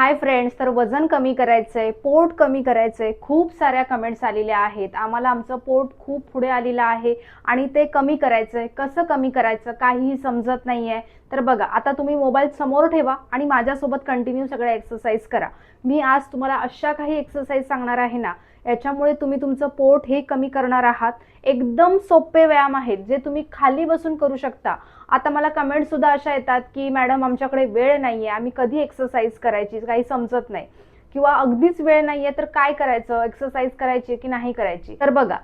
Hi friends तर वजन कमी करायचंय पोट कमी करायचंय. खूप साऱ्या कमेंट्स आलेल्या आहेत. आम्हाला आमचं पोट खूप पुढे आलेलं आहे आणि ते कमी करायचंय. कसं कमी करायचं काहीही समजत नाही आहे तर बघा आता तुम्ही मोबाईल समोर ठेवा आणि माझ्यासोबत कंटिन्यू सगळ्या एक्सरसाइज करा. मी आज तुम्हाला अशा काही एक्सरसाइज सांगणार आहे ना याच्यामुळे तुम्ही तुमचं पोट हे कमी करणार आहात. एकदम सोपे व्यायाम आहेत जे तुम्ही खाली बसून करू शकता. आता मला कमेंट सुद्धा अशा येतात की मॅडम आमच्याकडे वेळ नाहीये. आम्ही कधी एक्सरसाइज करायची? काही समजत नाही. किंवा अगदीच वेळ नाहीये तर काय करायचं? एक्सरसाइज करायची की नाही करायची? तर बघा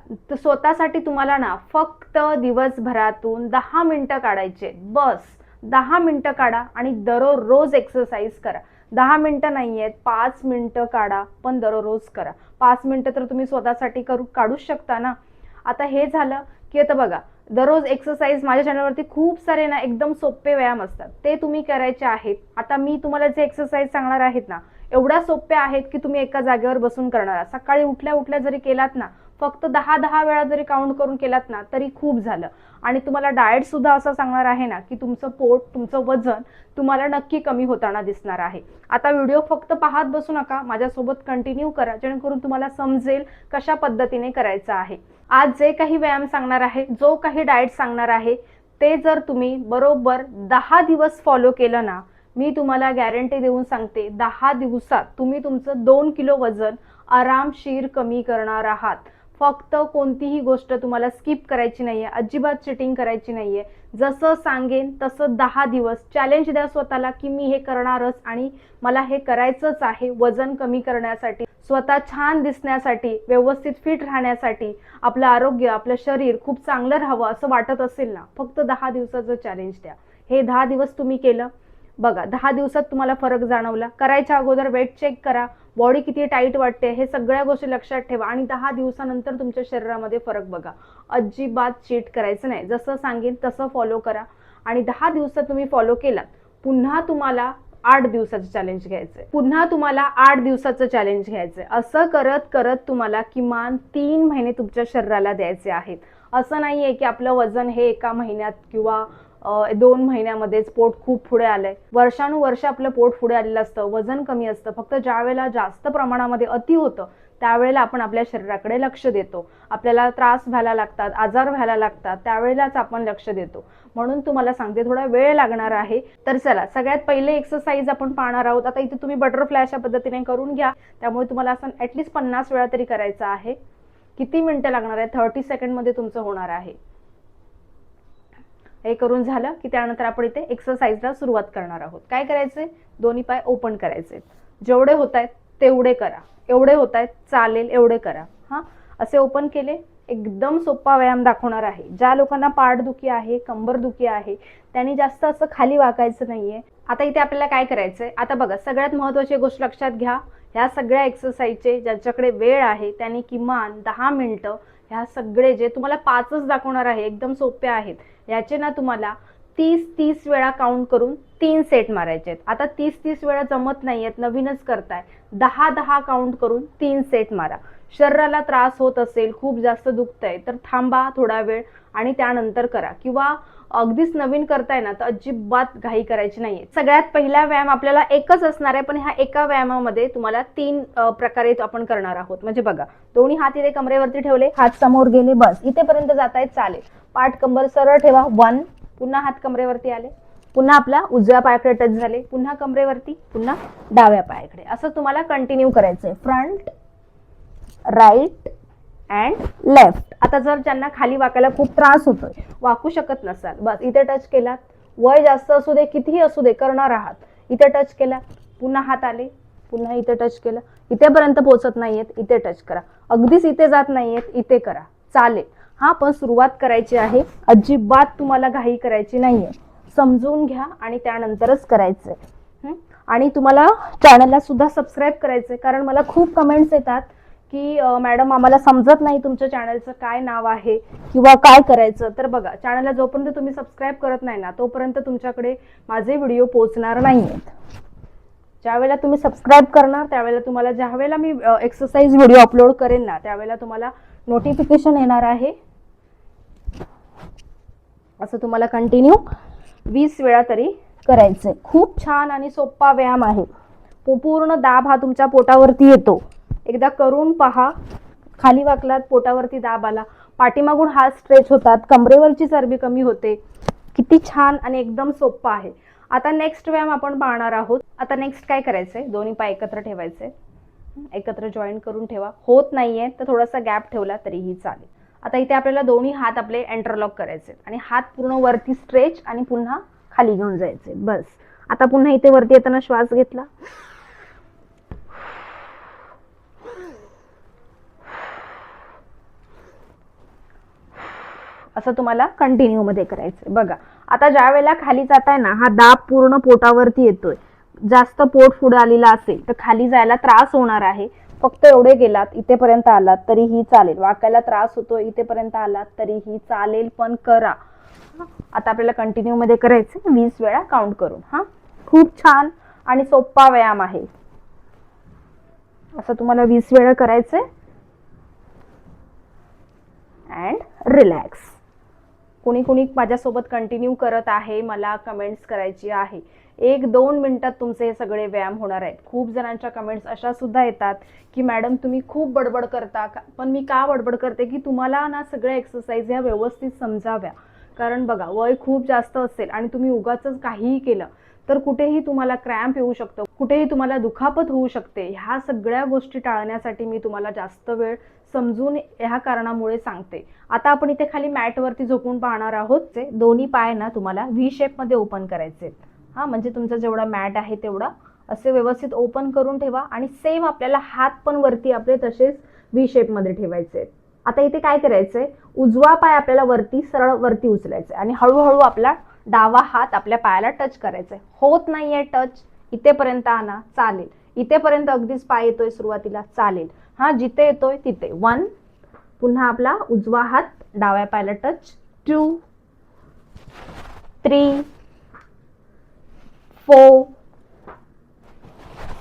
स्वतःसाठी तुम्हाला ना फक्त दिवसभरातून दहा मिनिटं काढायचे. बस. दहा मिनिटं काढा आणि दररोज एक्सरसाइज करा. दहा मिनिटं नाही आहेत पाच मिनिटं काढा पण दररोज करा. पाच मिनिटं तर तुम्ही स्वतःसाठी करू काढूच शकता ना. आता हे झालं की आता बघा दररोज एक्सरसाइज माझ्या चॅनलवरती खूप सारे ना एकदम सोपे व्यायाम असतात. ते तुम्ही करायचे आहेत. आता मी तुम्हाला जे एक्सरसाइज सांगणार आहेत ना एवढ्या सोप्या आहेत की तुम्ही एका जागेवर बसून करणार. सकाळी उठल्या उठल्या जरी केलात ना फक्त दहा दहा वेळा जरी काउंट करून केलात ना तरी खूप झालं. आणि तुम्हाला डाएट सुद्धा असं सांगणार आहे ना की तुमचं पोट तुमचं वजन तुम्हाला नक्की कमी होताना दिसणार आहे. आता व्हिडिओ फक्त पाहत बसू नका माझ्यासोबत कंटिन्यू करा जेणेकरून तुम्हाला समजेल कशा पद्धतीने करायचं आहे. आज जे काही व्यायाम सांगणार आहे जो काही डाएट सांगणार आहे ते जर तुम्ही बरोबर दहा दिवस फॉलो केलं ना मी तुम्हाला गॅरंटी देऊन सांगते दहा दिवसात तुम्ही तुमचं दोन किलो वजन आरामशीर कमी करणार आहात. फक्त कोणतीही गोष्ट तुम्हाला स्किप करायची नाहीये अजिबात चिटिंग करायची नाहीये. जसं सांगेन तसं दहा दिवस. चॅलेंज द्या स्वतःला की मी हे करणारच आणि मला हे करायचंच आहे वजन कमी करण्यासाठी स्वतः छान दिसण्यासाठी व्यवस्थित फिट राहण्यासाठी आपलं आरोग्य आपलं शरीर खूप चांगलं राहावं असं वाटत असेल ना फक्त दहा दिवसाचं चॅलेंज द्या. हे दहा दिवस तुम्ही केलं बघा दहा दिवसात तुम्हाला फरक जाणवला. करायच्या अगोदर वेट चेक करा. बॉडी किती टाईट वाटते हे सगळ्या गोष्टी लक्षात ठेवा आणि दहा दिवसानंतर तुमच्या शरीरामध्ये फरक बघा. अजिबात चीट करायचं नाही. जसं सांगेन तसं फॉलो करा. आणि दहा दिवसात तुम्ही फॉलो केलात पुन्हा तुम्हाला आठ दिवसाचं चॅलेंज घ्यायचंय. पुन्हा तुम्हाला आठ दिवसाचं चॅलेंज घ्यायचंय. असं करत करत तुम्हाला किमान तीन महिने तुमच्या शरीराला द्यायचे आहेत. असं नाहीये की आपलं वजन हे एका महिन्यात किंवा दोन महिन्यामध्येच पोट खूप पुढे आलंय. वर्षानुवर्ष आपलं पोट पुढे आलेलं असतं वजन कमी असतं. फक्त ज्या वेळेला जास्त प्रमाणामध्ये अति होतं त्यावेळेला आपण आपल्या शरीराकडे लक्ष देतो. आपल्याला त्रास व्हायला लागतात आजार व्हायला लागतात त्यावेळेलाच आपण लक्ष देतो. म्हणून तुम्हाला सांगते थोडा वेळ लागणार आहे. तर चला सगळ्यात पहिले एक्सरसाइज आपण पाहणार आहोत. आता इथे तुम्ही बटरफ्लाय अशा पद्धतीने करून घ्या. त्यामुळे तुम्हाला असं ऍटलीस्ट पन्नास वेळा तरी करायचं आहे. किती मिनिटं लागणार आहे? थर्टी सेकंडमध्ये तुमचं होणार आहे. हे करून झालं की त्यानंतर आपण इथे एक्सरसाइजला सुरुवात करणार आहोत. काय करायचे दोन्ही पाय ओपन करायचे जेवढे होत आहेत तेवढे करा. एवढे होत आहेत चालेल एवढे करा. हा? असे ओपन केले एकदम सोपा व्यायाम दाखवणार आहे. ज्या लोकांना पाठदुखी आहे कंबर दुखी आहे त्यांनी जास्त असं खाली वाकायचं नाहीये. आता इथे आपल्याला काय करायचंय? आता बघा सगळ्यात महत्वाची गोष्ट लक्षात घ्या. ह्या सगळ्या एक्सरसाइजचे ज्यांच्याकडे वेळ आहे त्यांनी किमान दहा मिनिटं ह्या सगळे जे तुम्हाला पाचच दाखवणार आहे एकदम सोपे आहेत याचे ना तुम्हाला तीस तीस वेळा काउंट करून तीन सेट मारायचे आहेत. आता तीस तीस वेळा जमत नाही आहेत नवीनच करताय. दहा दहा काउंट करून तीन सेट मारा. शरीराला त्रास होत असेल खूप जास्त दुखतंय तर थांबा थोडा वेळ आणि त्यानंतर करा. किंवा अगदीच नवीन करताय ना तर अजिबात घाई करायची नाहीये. सगळ्यात पहिला व्यायाम आपल्याला एकच असणार आहे पण ह्या एका व्यायामामध्ये तुम्हाला तीन प्रकारे आपण करणार आहोत. म्हणजे बघा दोन्ही हात इथे कमरेवरती ठेवले हात समोर गेले बस. इथेपर्यंत जात आहेत चालेल. पाठ कंबर सरळ ठेवा वन. पुन्हा हात कमरेवरती आले. पुन्हा आपला उजव्या पायाकडे टच झाले. पुन्हा कमरेवरती पुन्हा डाव्या पायाकडे. असं तुम्हाला कंटिन्यू करायचंय. फ्रंट राईट अँड लेफ्ट आता जर ज्यांना खाली वाकायला खूप त्रास होतोय वाकू शकत नसाल बस इथे टच केलात. वय जास्त असू दे कितीही असू दे करणार आहात. इथे टच केला पुन्हा हात आले पुन्हा इथे टच केलं. इथेपर्यंत पोहोचत नाहीयेत इथे टच करा. अगदीच इथे जात नाहीयेत इथे करा. चालेल. हा पण सुरुवात करायची आहे. अजिबात तुम्हाला घाई करायची नाहीये. समजून घ्या आणि त्यानंतरच करायचंय. हं? आणि तुम्हाला चॅनलला सुद्धा सबस्क्राईब करायचंय कारण मला खूप कमेंट्स येतात. की मॅडम आम्हाला समजत नाही तुमच्या चॅनलचं काय नाव आहे किंवा काय करायचं. तर बघा चॅनलला जोपर्यंत तुम्ही सबस्क्राईब करत नाही ना तोपर्यंत तुमच्याकडे माझे व्हिडिओ पोहोचणार नाही आहेत ज्यावेळेला तुम्ही सबस्क्राईब करणार त्यावेळेला तुम्हाला ज्या वेळेला मी एक्सरसाइज व्हिडिओ अपलोड करेन ना त्यावेळेला तुम्हाला नोटिफिकेशन येणार आहे. असं तुम्हाला कंटिन्यू वीस वेळा तरी करायचं खूप छान आणि सोपा व्यायाम आहे. पूर्ण दाब हा तुमच्या पोटावरती येतो. एकदा करून पहा. खाली वाकलात पोटावरती दाब आला. पाठीमागून हात स्ट्रेच होतात. कमरेवरची चरबी कमी होते. किती छान आणि एकदम सोपं आहे. आता नेक्स्ट व्यायाम आपण पाहणार आहोत. आता नेक्स्ट काय करायचंय? दोन्ही पाय एकत्र ठेवायचे. एकत्र जॉईन करून ठेवा. होत नाहीये तर थोडासा गॅप ठेवला तरीही चालेल. आता इथे आपल्याला दोन्ही हात आपले एंटरलॉक करायचे आणि हात पूर्ण वरती स्ट्रेच आणि पुन्हा खाली घेऊन जायचे बस. आता पुन्हा इथे वरती येताना श्वास घेतला. असं तुम्हाला कंटिन्यू मध्ये करायचंय. बघा आता ज्या वेळेला खाली जाताय ना हा दाब पूर्ण पोटावरती येतोय. जास्त पोट पुढे आलेला असेल तर खाली जायला त्रास होणार आहे. फक्त एवढे गेलात इथेपर्यंत आलात तरीही चालेल. वाकायला त्रास होतो इथेपर्यंत आलात तरीही चालेल पण करा. आता आपल्याला कंटिन्यू मध्ये करायचं वीस वेळा काउंट करून. हा? खूप छान आणि सोप्पा व्यायाम आहे. असं तुम्हाला वीस वेळा करायचंय. अँड रिलॅक्स कोणी कोणी माझ्यासोबत कंटिन्यू करत आहे मला कमेंट्स करायची आहे. एक दोन मिनटात तुमचे हे सगळे व्यायाम होणार आहेत. खूप जणांच्या कमेंट्स अशा सुद्धा येतात की मॅडम तुम्ही खूप बडबड करता. का- पण मी का बडबड करते? की तुम्हाला ना सगळ्या एक्सरसाइज ह्या व्यवस्थित समजाव्या. कारण बघा वय खूप जास्त असेल आणि तुम्ही उगाच काहीही केलं तर कुठेही तुम्हाला क्रॅम्प येऊ शकतो कुठेही तुम्हाला दुखापत होऊ शकते ह्या सगळ्या गोष्टी टाळण्यासाठी मी तुम्हाला जास्त वेळ समजून ह्या कारणामुळे सांगते. आता आपण इथे खाली मॅटवरती झोपून पाहणार आहोत जे दोन्ही पाय ना तुम्हाला व्ही शेपमध्ये ओपन करायचे. हा म्हणजे तुमचा जेवढा मॅट आहे तेवढा असे व्यवस्थित ओपन करून ठेवा आणि सेम आपल्याला हात पण वरती आपले तसेच व्ही शेपमध्ये ठेवायचे. आहेत. आता इथे काय करायचंय? उजवा पाय आपल्याला वरती सरळ वरती उचलायचा आणि हळूहळू आपला डावा हात आपल्या पायाला टच करायचा आहे होत नाहीये टच इथेपर्यंत आणा चालेल. इथेपर्यंत अगदीच पाय येतोय सुरुवातीला चालेल. हा जिथे येतोय तिथे. वन पुन्हा आपला उजवा हात डाव्या पायाला touch two three four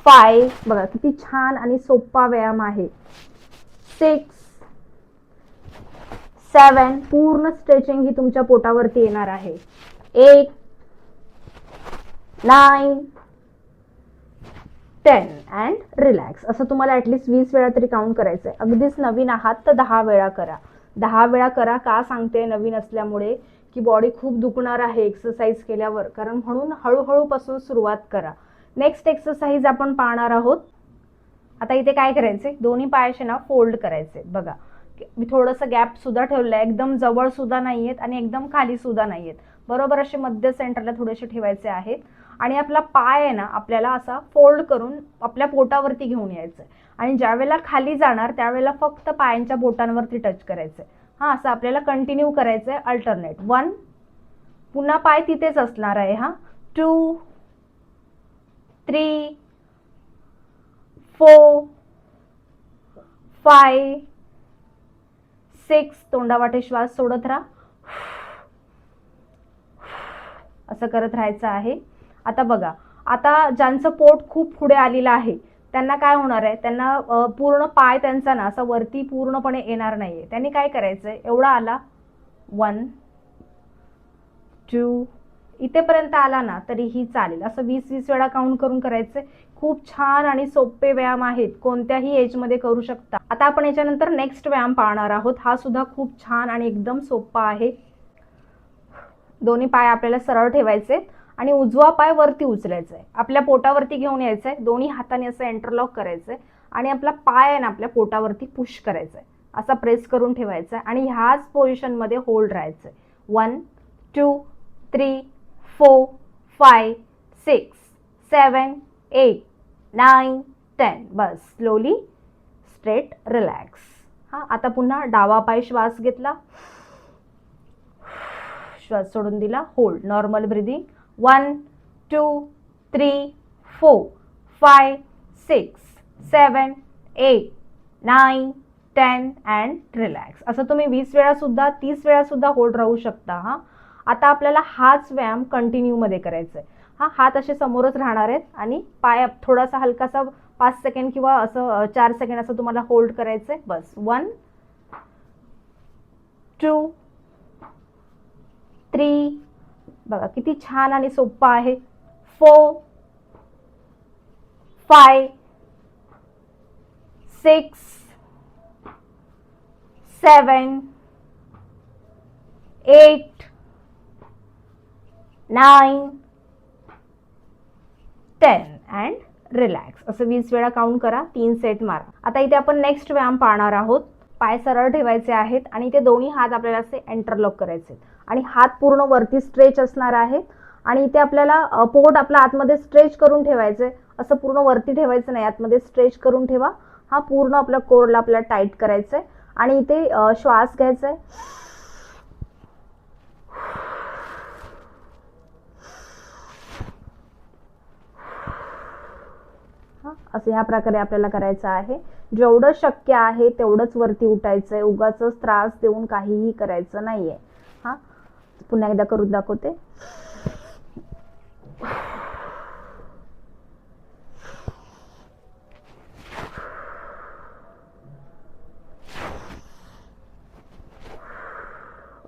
five बघा किती छान आणि सोपा व्यायाम आहे. सिक्स सेवन पूर्ण स्ट्रेचिंग ही तुमच्या पोटावरती येणार आहे. Eight nine ten and relax असं तुम्हाला ॲटलिस्ट वीस वेळा तरी काउंट करायचं आहे अगदीच नवीन आहात तर दहा वेळा करा. दहा वेळा करा का सांगते नवीन असल्यामुळे की बॉडी खूप दुखणार आहे एक्सरसाइज केल्यावर. कारण म्हणून हळूहळूपासून सुरुवात करा. नेक्स्ट एक्सरसाइज आपण पाहणार आहोत. आता इथे काय करायचे दोन्ही पायाचे ना फोल्ड करायचे बघा. मी थोडंसं गॅप सुद्धा आहे एकदम जवळ सुद्धा आहेत आणि एकदम खाली सुद्धा आहेत बरोबर असे मध्य सेंटरला थोडेसे ठेवायचे आहेत. आणि आपला पाय आहे ना आपल्याला असा फोल्ड करून आपल्या पोटावरती घेऊन यायचं आहे. आणि ज्यावेळेला खाली जाणार त्यावेळेला फक्त पायांच्या बोटांवरती टच करायचं आहे. हां असं आपल्याला कंटिन्यू करायचं आहे अल्टरनेट वन पुन्हा पाय तिथेच असणार आहे हा. Two three four five six तोंडावाटे श्वास सोडत राहा. असं करत राहायचं आहे. आता बघा आता ज्यांचं पोट खूप पुढे आलेलं आहे त्यांना काय होणार आहे? त्यांना पूर्ण पाय त्यांचा ना असा वरती पूर्णपणे येणार नाहीये. त्यांनी काय करायचंय एवढा आला. वन टू इथेपर्यंत आला ना तरीही चालेल. असं वीस वीस वेळा काउंट करून करायचंय खूप छान आणि सोपे व्यायाम आहेत. कोणत्याही एजमध्ये करू शकता. आता आपण याच्यानंतर नेक्स्ट व्यायाम पाहणार आहोत. हा सुद्धा खूप छान आणि एकदम सोपा आहे. दोन्ही पाय आपल्याला सरळ ठेवायचे आणि उजवा पाय वरती उचलायचा. आहे आपल्या पोटावरती घेऊन यायचं. आहे दोन्ही हाताने असं एंटरलॉक करायचं आहे आणि आपला पाय आहे ना आपल्या पोटावरती पुश करायचा. आहे असा प्रेस करून ठेवायचा आहे आणि ह्याच पोझिशनमध्ये होल्ड राहायचं. आहे one two three four five six seven eight nine ten बस. स्लोली स्ट्रेट रिलॅक्स हां आता पुन्हा डावा पाय श्वास घेतला. श्वास सोडून दिला. Hold normal breathing one two three four five six seven eight nine ten and relax असं तुम्ही वीस वेळासुद्धा तीस वेळासुद्धा होल्ड राहू शकता हां. आता आपल्याला हाच व्यायाम कंटिन्यूमध्ये करायचा आहे हा हात असे समोरच राहणार आहेत आणि पाय थोडासा हलकासा पाच सेकंड किंवा असं चार सेकंड असं तुम्हाला होल्ड करायचं आहे बस. वन टू थ्री बघा किती छान आणि सोपा आहे. Four five six seven eight nine ten and relax असं वीस वेळा काउंट करा तीन सेट मारा. आता इथे आपण नेक्स्ट व्यायाम पाहणार आहोत. पाय सरळ ठेवायचे आहेत आणि ते दोन्ही हात आपल्याला असे एंटरलॉक करायचे आहेत. आणि हात पूर्ण वरती स्ट्रेच असणार आहे. आणि इथे आपल्याला पोट आपल्या आतमध्ये स्ट्रेच करून ठेवायचं असं पूर्ण वरती ठेवायचं नाही. आतमध्ये स्ट्रेच करून ठेवा. हा पूर्ण आपल्या कोरला आपल्याला टाईट करायचा आहे आणि इथे श्वास घ्यायचा आहे असं ह्या प्रकारे आपल्याला करायचं आहे. जेवढं शक्य आहे तेवढंच वरती उठायचंय. उगाच त्रास देऊन काहीही करायचं नाहीये. पुन्हा एकदा करून दाखवते.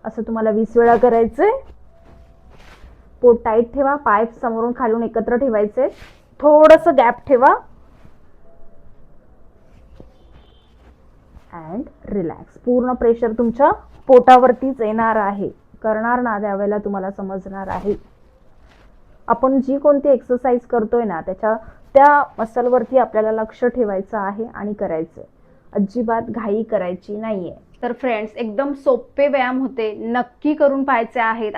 असं तुम्हाला वीस वेळा करायचंय. पोट टाईट ठेवा पाय समोरून खालून एकत्र ठेवायचे. थोडस गॅप ठेवा. अँड रिलॅक्स पूर्ण प्रेशर तुमच्या पोटावरतीच येणार आहे. करणार ना त्यावेळेला तुम्हाला समजणार आहे. आपण जी कोणती एक्सरसाइज करतोय ना त्याच्या त्या मसलवरती आपल्याला लक्ष ठेवायचं आहे आणि करायचं. अजिबात घाई करायची नाहीये. तर फ्रेंड्स एकदम सोपे व्यायाम होते. नक्की करून पाहायचे आहेत.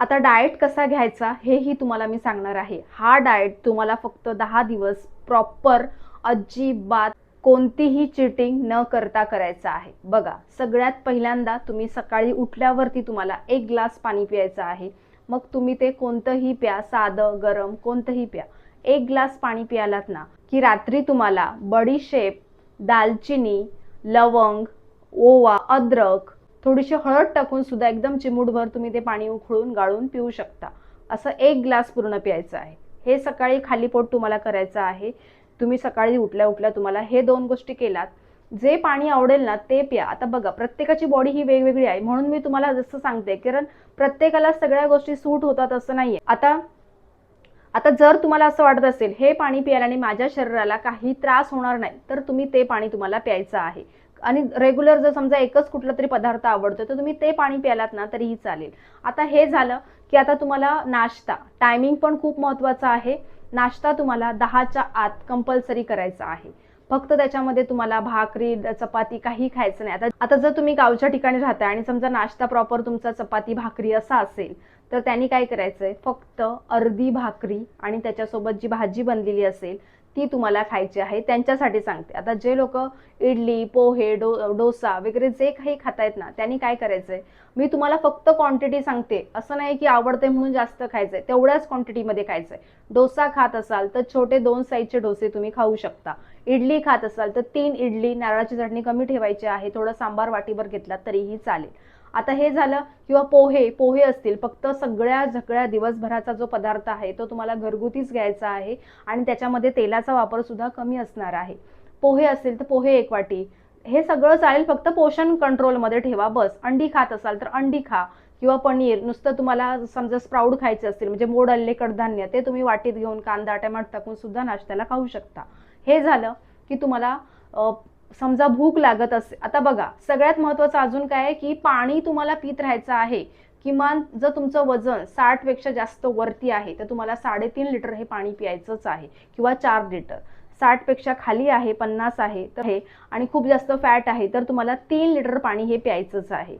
आता डाएट कसा घ्यायचा हेही तुम्हाला मी सांगणार आहे. हा डाएट तुम्हाला फक्त दहा दिवस प्रॉपर अजिबात कोणतीही चिटिंग न करता करायचं आहे. बघा सगळ्यात पहिल्यांदा तुम्ही सकाळी उठल्यावरती तुम्हाला एक ग्लास पाणी प्यायचं आहे. मग तुम्ही ते कोणतंही प्या साधं गरम कोणतंही प्या. एक ग्लास पाणी प्यालात ना की रात्री तुम्हाला बडीशेप दालचिनी लवंग ओवा अद्रक थोडीशी हळद टाकून सुद्धा एकदम चिमूटभर तुम्ही ते पाणी उखळून गाळून पिऊ शकता. असं एक ग्लास पूर्ण प्यायचं आहे. हे सकाळी खाली पोट तुम्हाला करायचं आहे. तुम्ही सकाळी उठल्या उठल्या तुम्हाला हे दोन गोष्टी केलात. जे पाणी आवडेल ना ते प्या. आता बघा प्रत्येकाची बॉडी ही वेगवेगळी आहे. म्हणून मी तुम्हाला जसं सांगते कारण प्रत्येकाला सगळ्या गोष्टी सूट होतात असं नाहीये. आता आता जर तुम्हाला असं वाटत असेल हे पाणी प्यायल्याने माझ्या शरीराला काही त्रास होणार नाही तर तुम्ही ते पाणी तुम्हाला प्यायचं आहे. आणि रेग्युलर जर समजा एकच कुठला तरी पदार्थ आवडतो तर तुम्ही ते पाणी प्यालात ना तरीही चालेल. आता हे झालं की आता तुम्हाला नाश्ता. टायमिंग पण खूप महत्त्वाचा आहे. नाश्ता तुम्हाला दहाच्या आत कंपल्सरी करायचा आहे. फक्त त्याच्यामध्ये तुम्हाला भाकरी चपाती काही खायचं नाही. आता आता जर तुम्ही गावच्या ठिकाणी राहताय आणि समजा नाश्ता प्रॉपर तुमचा चपाती भाकरी असा असेल तर त्यांनी काय करायचंय? फक्त अर्धी भाकरी आणि त्याच्यासोबत जी भाजी बनलेली असेल ती तुम्हाला खायची आहे त्यांच्यासाठी सांगते. आता जे लोक इडली पोहे डो डोसा वगैरे जे काही खातायत ना त्यांनी काय करायचंय? मी तुम्हाला फक्त क्वांटिटी सांगते. असं नाही की आवडते म्हणून जास्त खायचंय. तेवढ्याच क्वांटिटीमध्ये खायचंय. डोसा खात असाल तर छोटे दोन साईजचे डोसे तुम्ही खाऊ शकता. इडली खात असाल तर तीन इडली नारळाची चटणी कमी ठेवायची आहे थोडं सांबार वाटीवर घेतला तरीही चालेल. आता हे झालं किंवा पोहे पोहे असतील फक्त सगळ्या झगळ्या दिवसभराचा जो पदार्थ आहे तो तुम्हाला घरगुतीच घ्यायचा आहे आणि त्याच्यामध्ये तेलाचा वापर सुद्धा कमी असणार आहे. पोहे असेल तर पोहे एक वाटी. हे सगळं चालेल फक्त पोषण कंट्रोलमध्ये ठेवा बस. अंडी खात असाल तर अंडी खा किंवा पनीर. नुसतं तुम्हाला समजा स्प्राऊड खायचे असतील म्हणजे मोड आलेले कडधान्य ते तुम्ही वाटीत घेऊन कांदा टमाट टाकून सुद्धा नाश्त्याला खाऊ शकता. हे झालं की तुम्हाला समजा भूक लागत असेल आता बघा सगळ्यात महत्वाचं अजून काय आहे की पाणी तुम्हाला पित राहायचं आहे. किमान जर तुमचं वजन साठपेक्षा जास्त वरती आहे तर तुम्हाला साडेतीन लिटर हे पाणी प्यायचंच आहे किंवा चार लिटर. साठपेक्षा खाली आहे पन्नास आहे तर हे आणि खूप जास्त फॅट आहे तर तुम्हाला तीन लिटर पाणी हे प्यायचंच आहे.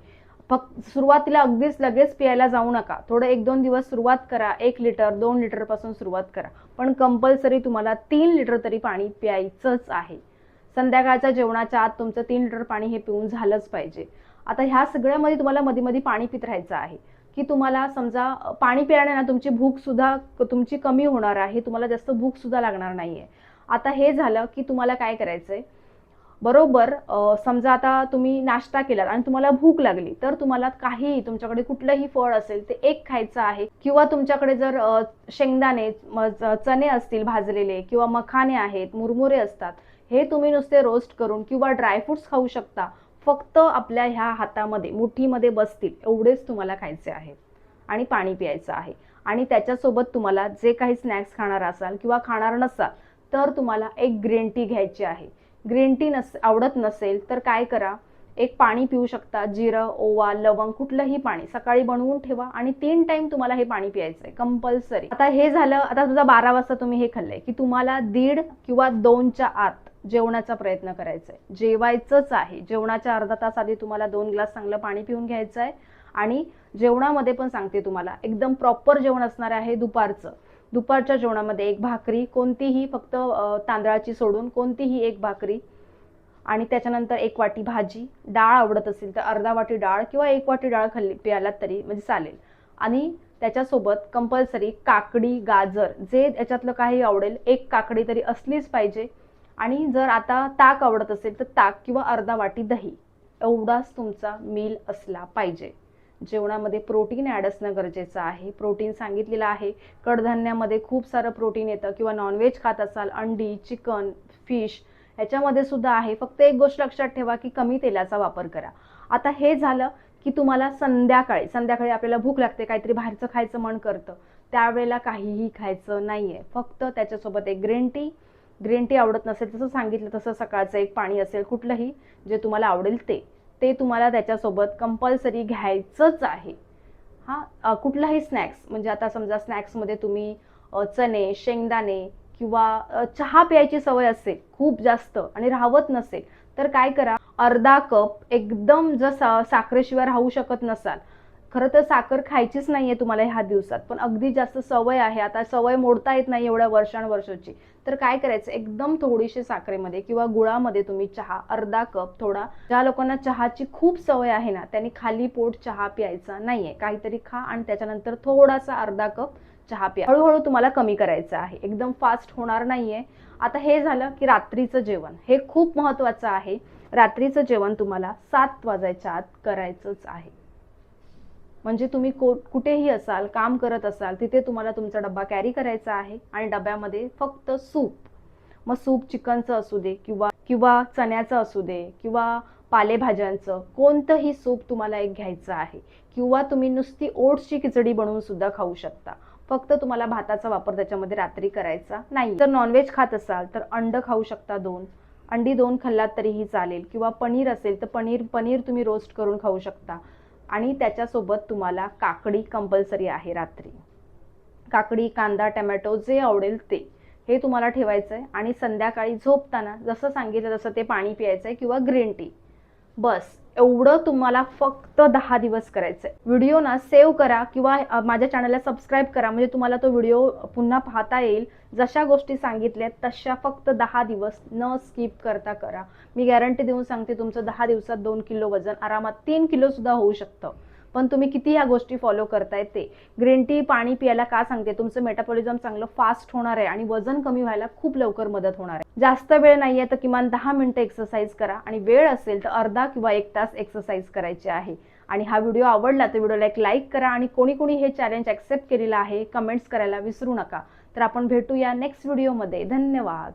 फक्त सुरुवातीला अगदीच लगेच प्यायला जाऊ नका. थोडं एक दोन दिवस सुरुवात करा एक लिटर दोन लिटरपासून सुरुवात करा. पण कंपल्सरी तुम्हाला तीन लिटर तरी पाणी प्यायचंच आहे. संध्याकाळच्या जेवणाच्या आत तुमचं तीन लिटर पाणी हे पिऊन झालंच पाहिजे. आता ह्या सगळ्यामध्ये तुम्हाला मध्ये मध्ये पाणी पित राहायचं आहे. की तुम्हाला समजा पाणी पिल्याने ना तुमची भूक सुद्धा तुमची कमी होणार आहे तुम्हाला जास्त भूक सुद्धा लागणार नाहीये. आता हे झालं की तुम्हाला काय करायचंय? बरोबर समजा आता तुम्ही नाश्ता केलात आणि तुम्हाला भूक लागली तर तुम्हाला काही तुमच्याकडे कुठलंही फळ असेल ते एक खायचं आहे. किंवा तुमच्याकडे जर शेंगदाणे चणे असतील भाजलेले किंवा मखाने आहेत मुरमुरे असतात हे तुम्ही नुसते रोस्ट करून किंवा ड्रायफ्रुट्स खाऊ शकता. फक्त आपल्या ह्या हातामध्ये मुठीमध्ये बसतील एवढेच तुम्हाला खायचे आहे. आणि पाणी प्यायचं आहे. आणि त्याच्यासोबत तुम्हाला जे काही स्नॅक्स खाणार असाल किंवा खाणार नसाल तर तुम्हाला एक ग्रीन टी घ्यायची आहे. ग्रीन टी नस आवडत नसेल तर काय करा? एक पाणी पिऊ शकता जिरं ओवा लवंग कुठलंही पाणी. सकाळी बनवून ठेवा आणि तीन टाइम तुम्हाला हे पाणी प्यायचं आहे कंपल्सरी आता हे झालं आता तुझा बारा वाजता तुम्ही हे खाल्लंय की तुम्हाला दीड किंवा दोनच्या आत जेवणाचा प्रयत्न करायचा आहे. जेवायचंच आहे. जेवणाच्या अर्धा तास आधी तुम्हाला दोन ग्लास चांगलं पाणी पिऊन घ्यायचं आहे. आणि जेवणामध्ये पण सांगते तुम्हाला एकदम प्रॉपर जेवण असणार आहे दुपारचं. दुपारच्या जेवणामध्ये एक भाकरी कोणतीही फक्त तांदळाची सोडून कोणतीही एक भाकरी आणि त्याच्यानंतर एक वाटी भाजी. डाळ आवडत असेल तर अर्धा वाटी डाळ किंवा एक वाटी डाळ खाल्ली प्यायलात तरी म्हणजे चालेल. आणि त्याच्यासोबत कंपल्सरी काकडी गाजर जे याच्यातलं काही आवडेल एक काकडी तरी असलीच पाहिजे. आणि जर आता ताक आवडत असेल तर ताक किंवा अर्धा वाटी दही एवढाच तुमचा मील असला पाहिजे. जेवणामध्ये प्रोटीन ॲड असणं गरजेचं आहे. प्रोटीन सांगितलेलं आहे. कडधान्यामध्ये खूप सारं प्रोटीन येतं किंवा नॉनव्हेज खात असाल अंडी चिकन फिश ह्याच्यामध्ये सुद्धा आहे. फक्त एक गोष्ट लक्षात ठेवा की कमी तेलाचा वापर करा. आता हे झालं की तुम्हाला संध्याकाळी संध्याकाळी आपल्याला भूक लागते काहीतरी बाहेरचं खायचं मन करतं. त्यावेळेला काहीही खायचं नाही आहे फक्त त्याच्यासोबत एक ग्रीन टी ग्रीन टी आवडत नसेल तसं सांगितलं तसं सकाळचं एक पाणी असेल कुठलंही जे तुम्हाला आवडेल ते. ते तुम्हाला त्याच्यासोबत कंपल्सरी घ्यायचंच आहे. हा कुठलाही स्नॅक्स म्हणजे आता समजा स्नॅक्समध्ये तुम्ही चणे शेंगदाणे किंवा चहा प्यायची सवय असेल खूप जास्त आणि राहवत नसेल तर काय करा अर्धा कप एकदम जर सा साखरेशिवाय राहू शकत नसाल खरं तर साखर खायचीच नाहीये तुम्हाला ह्या दिवसात पण अगदी जास्त सवय आहे. आता सवय मोडता येत नाही एवढ्या वर्षानुवर्षाची. तर काय करायचं? एकदम थोडीशी साखरेमध्ये किंवा गुळामध्ये तुम्ही चहा अर्धा कप थोडा. ज्या लोकांना चहाची खूप सवय आहे ना त्यांनी खाली पोट चहा प्यायचा नाहीये. काहीतरी खा आणि त्याच्यानंतर थोडासा अर्धा कप चहा प्या. हळूहळू तुम्हाला कमी करायचं आहे. एकदम फास्ट होणार नाहीये. आता हे झालं की रात्रीचं जेवण. हे खूप महत्वाचं आहे. रात्रीचं जेवण तुम्हाला सात वाजायच्या आत करायचंच आहे. म्हणजे तुम्ही को कुठेही असाल काम करत असाल तिथे तुम्हाला तुमचा डबा कॅरी करायचा आहे आणि डब्यामध्ये फक्त सूप. मग सूप चिकनचं असू दे किंवा किंवा चण्याचं असू दे किंवा पालेभाज्यांचं कोणतंही सूप तुम्हाला एक घ्यायचं आहे. किंवा तुम्ही नुसती ओट्सची खिचडी बनवून सुद्धा खाऊ शकता. फक्त तुम्हाला भाताचा वापर त्याच्यामध्ये रात्री करायचा नाही. जर नॉनव्हेज खात असाल तर अंड खाऊ शकता दोन. अंडी दोन खाल्लात तरीही चालेल. किंवा पनीर असेल तर पनीर पनीर तुम्ही रोस्ट करून खाऊ शकता. आणि त्याच्यासोबत तुम्हाला काकडी कंपल्सरी आहे रात्री. काकडी कांदा टमॅटो जे आवडेल ते हे तुम्हाला ठेवायचं आहे आणि संध्याकाळी झोपताना जसं सांगितलं तसं ते पाणी प्यायचं आहे किंवा ग्रीन टी. बस. एवढं तुम्हाला फक्त दहा दिवस करायचं आहे व्हिडिओ ना सेव्ह करा किंवा माझ्या चॅनलला सबस्क्राईब करा. म्हणजे तुम्हाला तो व्हिडिओ पुन्हा पाहता येईल. जशा गोष्टी सांगितल्या तशा फक्त दहा दिवस न स्किप करता करा. मी गॅरंटी देऊन सांगते तुमचं दहा दिवसात दोन किलो वजन आरामात तीन किलो सुद्धा होऊ शकतं. पण तुम्ही किती ह्या गोष्टी फॉलो करताय ते? ग्रीन टी पाणी प्यायला का सांगते? तुमचं मेटाबॉलिझम चांगलं फास्ट होणार आहे आणि वजन कमी व्हायला खूप लवकर मदत होणार आहे. जास्त वेळ नाहीये तर किमान दहा मिनिटं एक्सरसाइज करा आणि वेळ असेल तर अर्धा किंवा एक तास एक्सरसाइज करायची आहे. आणि हा व्हिडिओ आवडला तर व्हिडिओला एक लाईक करा आणि कोणी कोणी हे चॅलेंज ऍक्सेप्ट केलेलं आहे कमेंट्स करायला विसरू नका. तर आपण भेटूया नेक्स्ट व्हिडिओमध्ये धन्यवाद.